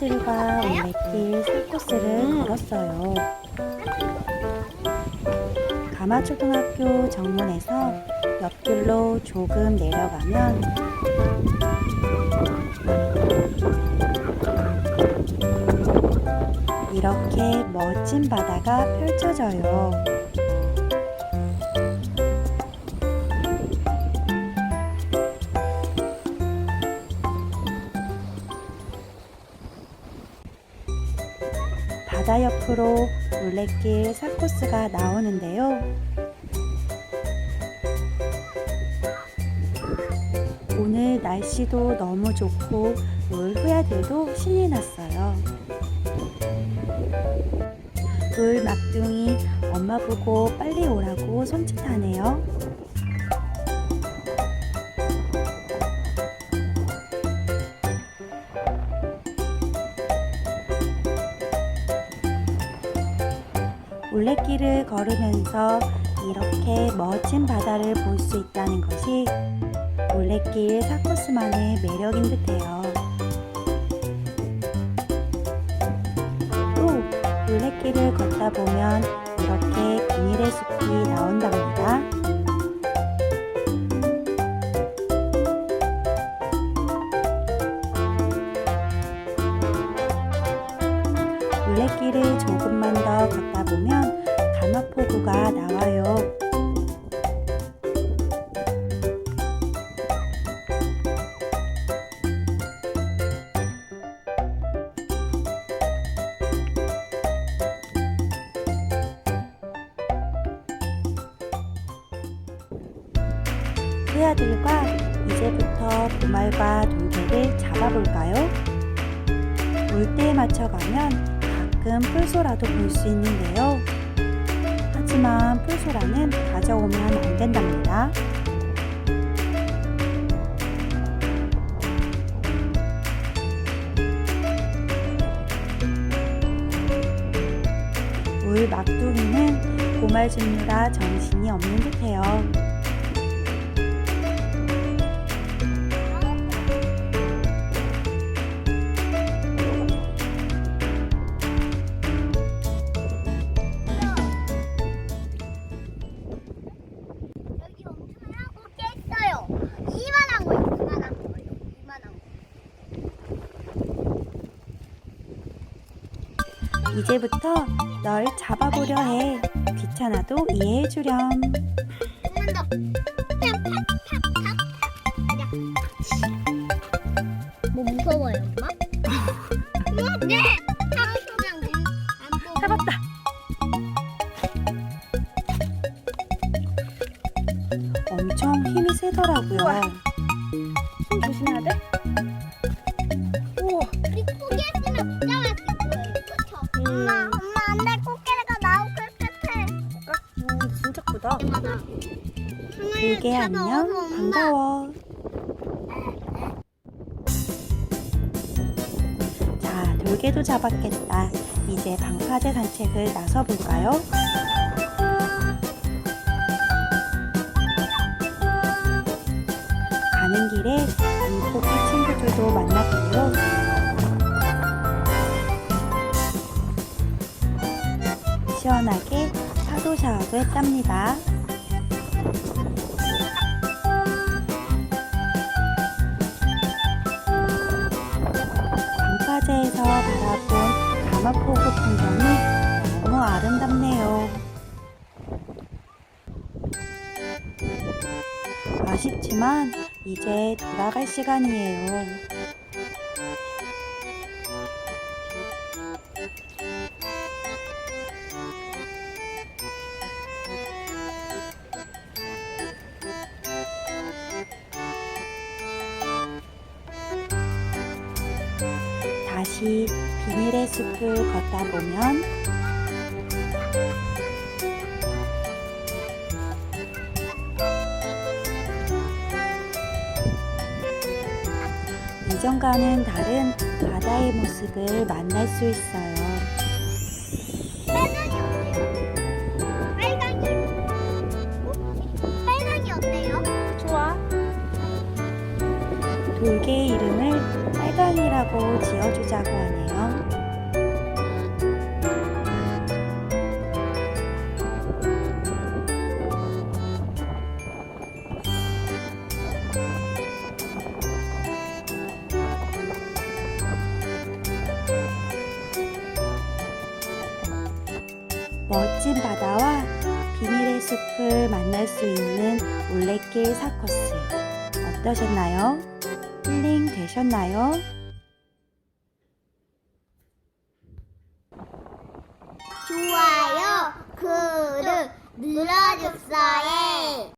친구들과 올레길 산코스를 걸었어요. 가마초등학교 정문에서 옆길로 조금 내려가면 이렇게 멋진 바다가 펼쳐져요. 바다 옆으로 올레길 사코스가 나오는데요. 오늘 날씨도 너무 좋고 울 호야들도 신이 났어요. 울 막둥이 엄마 보고 빨리 오라고 손짓하네요. 올레길을 걸으면서 이렇게 멋진 바다를 볼 수 있다는 것이 올레길 사코스만의 매력인 듯해요. 또 올레길을 걷다 보면 이렇게 비닐의 숲이 나온답니다. 올레길을 조금만 더 걷다 보면 가마포구가 나와요. 새아들과 이제부터 보말과 돌개를 잡아볼까요? 물때에 맞춰가면 가끔 풀소라도 볼 수 있는데요. 하지만 풀소라는 가져오면 안 된답니다. 물 막둥이는 보말 줍느라 정신이 없는 듯해요. 이제부터 널 잡아보려 해. 귀찮아도 이해해 주렴. 팍. 그냥. 뭐 무서워요, 엄마? 음, 네. 잡았다. 엄청 힘이 세더라고요. 엄마, 안돼 꽃게가 나올 것 같아. 음, 진짜 크다. 돌개 안녕. 반가워. 자, 돌개도 잡았겠다. 이제 방파제 산책을 나서 볼까요? 가는 길에 파도 샤워도 했답니다. 방파제에서 바라본 가마포구 풍경이 너무 아름답네요. 아쉽지만 이제 돌아갈 시간이에요. 다시 비닐의 숲을 걷다 보면 이전과는 다른 바다의 모습을 만날 수 있어요. 돌개의 이름을 빨강 수강이라고 지어주자고 하네요. 멋진 바다와 비밀의 숲을 만날 수 있는 올레길 사코스 어떠셨나요? 힐링 되셨나요? 좋아요, 구독 눌러주세요.